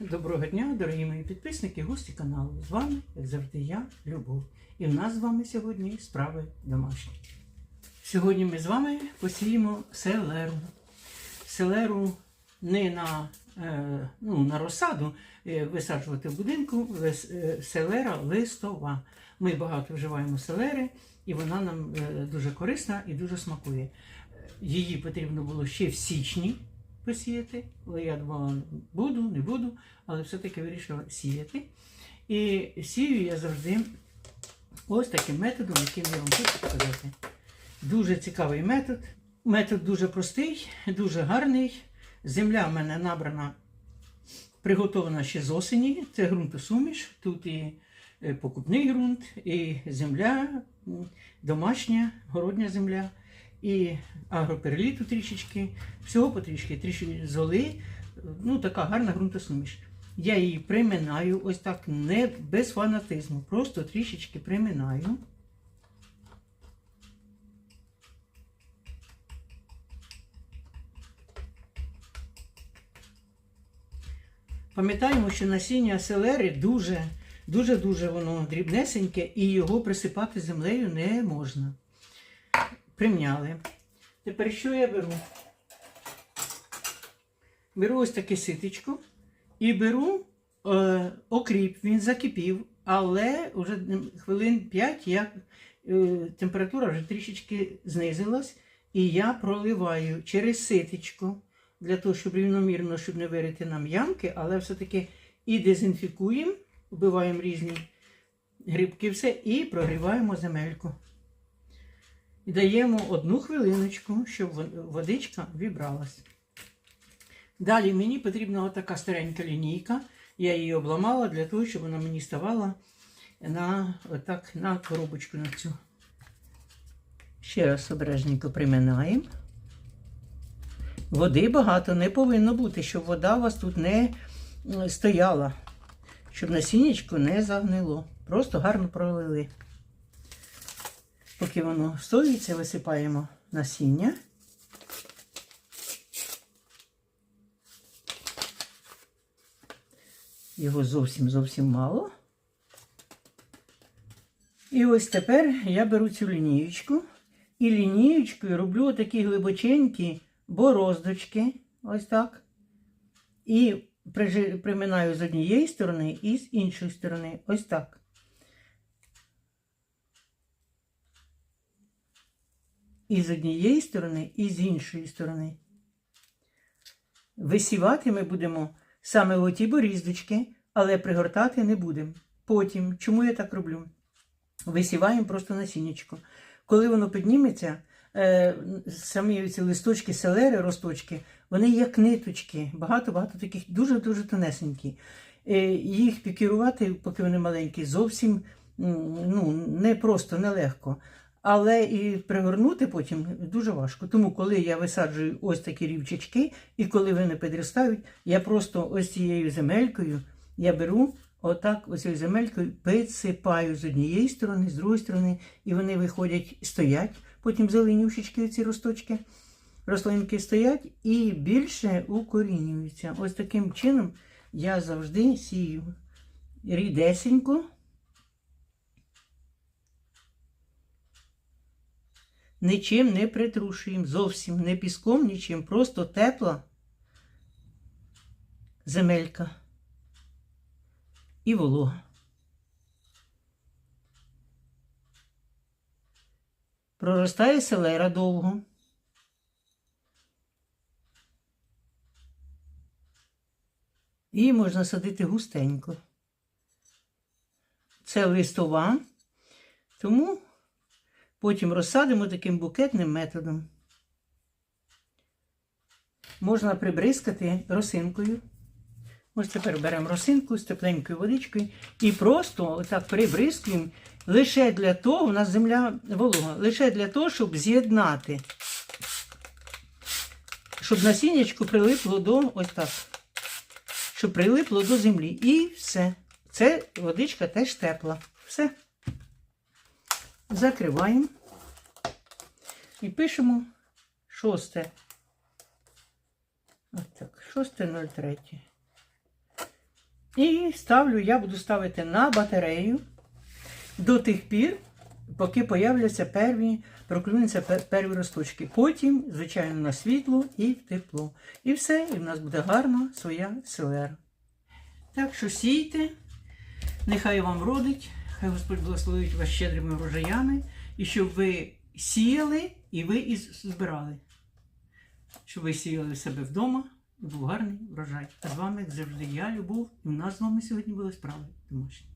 Доброго дня, дорогі мої підписники, гості каналу. З вами, як завжди, я, Любов. І в нас з вами сьогодні справи домашні. Сьогодні ми з вами посіємо селеру. Селеру не на, е, ну, на розсаду е, висаджувати в будинку, е, селера листова. Ми багато вживаємо селери, і вона нам дуже корисна і дуже смакує. Її потрібно було ще в січні посіяти, але я думала, буду, не буду, але все-таки вирішила сіяти. І сію я завжди ось таким методом, яким я вам хочу показати. Дуже цікавий метод. Метод дуже простий, дуже гарний. Земля в мене набрана, приготована ще з осені. Це ґрунтосуміш. Тут і е, покупний ґрунт, і земля, домашня, городня земля, і агроперліту трішечки, всього потрішки, трішки золи. Ну, така гарна ґрунтосуміш. Я її приминаю, ось так, не без фанатизму, просто трішечки приминаю. Пам'ятаємо, що насіння селери дуже, дуже, дуже воно дрібнесеньке і його присипати землею не можна. Примняли. Тепер що я беру? Беру ось таке ситечко і беру е, окріп, він закипів, але вже хвилин 5 я, е, температура вже трішечки знизилась, і я проливаю через ситечко для того, щоб рівномірно, щоб не вирити нам ямки, але все-таки і дезінфікуємо, вбиваємо різні грибки, все, і прогріваємо земельку. І даємо одну хвилиночку, щоб водичка вібралась. Далі мені потрібна отака старенька лінійка. Я її обламала для того, щоб вона мені ставала на, отак, на коробочку на цю. Ще раз обережненько приминаємо. Води багато не повинно бути, щоб вода у вас тут не стояла, щоб насіннячко не загнило. Просто гарно пролили. Поки воно стоїться, висипаємо насіння. Його зовсім зовсім мало. І ось тепер я беру цю лінієчку і лінієчкою роблю такі глибоченькі бороздочки. Ось так. І приминаю з однієї сторони і з іншої сторони. Ось так. І з однієї сторони, і з іншої сторони. Висівати ми будемо саме оті боріздочки, але пригортати не будемо. Потім, чому я так роблю? Висіваємо просто насіннячко. Коли воно підніметься, е, самі ці листочки, селери, росточки, вони як ниточки, багато-багато таких дуже-дуже тонесенькі. Е, їх пікірувати, поки вони маленькі, зовсім ну, не просто, нелегко. Але і пригорнути потім дуже важко. Тому, коли я висаджую ось такі рівчачки, і коли вони підростають, я просто ось цією земелькою я беру отак, ось земелькою підсипаю з однієї сторони, з другої сторони, і вони виходять, стоять, потім зеленюшечки, ці росточки, рослинки стоять і більше укорінюються. Ось таким чином я завжди сію рідесенько. Нічим не притрушуємо, зовсім не піском, нічим, просто тепла земелька і волога. Проростає селера довго. Її можна садити густенько. Це листова, тому Потім розсадимо таким букетним методом. Можна прибризкати росинкою. Ось тепер беремо росинку з тепленькою водичкою і просто отак прибризкуємо лише для того, у нас земля волога, лише для того, щоб з'єднати, щоб насіннячко прилипло до ось так, щоб прилипло до землі. І все. Це водичка теж тепла. Все. Закриваємо і пишемо шосте. Ось так, 6.03. І ставлю, я буду ставити на батарею до тих пір, поки появляться перві, проклюнуться перві росточки. Потім, звичайно, на світло і в тепло. І все, і в нас буде гарна своя селера. Так що сійте, нехай вам родить, хай Господь благословить вас щедрими врожаями, і щоб ви сіяли і ви збирали. Щоб ви сіяли себе вдома, і був гарний врожай. А з вами, як завжди, я, Любов, і в нас з вами сьогодні були справи домашні.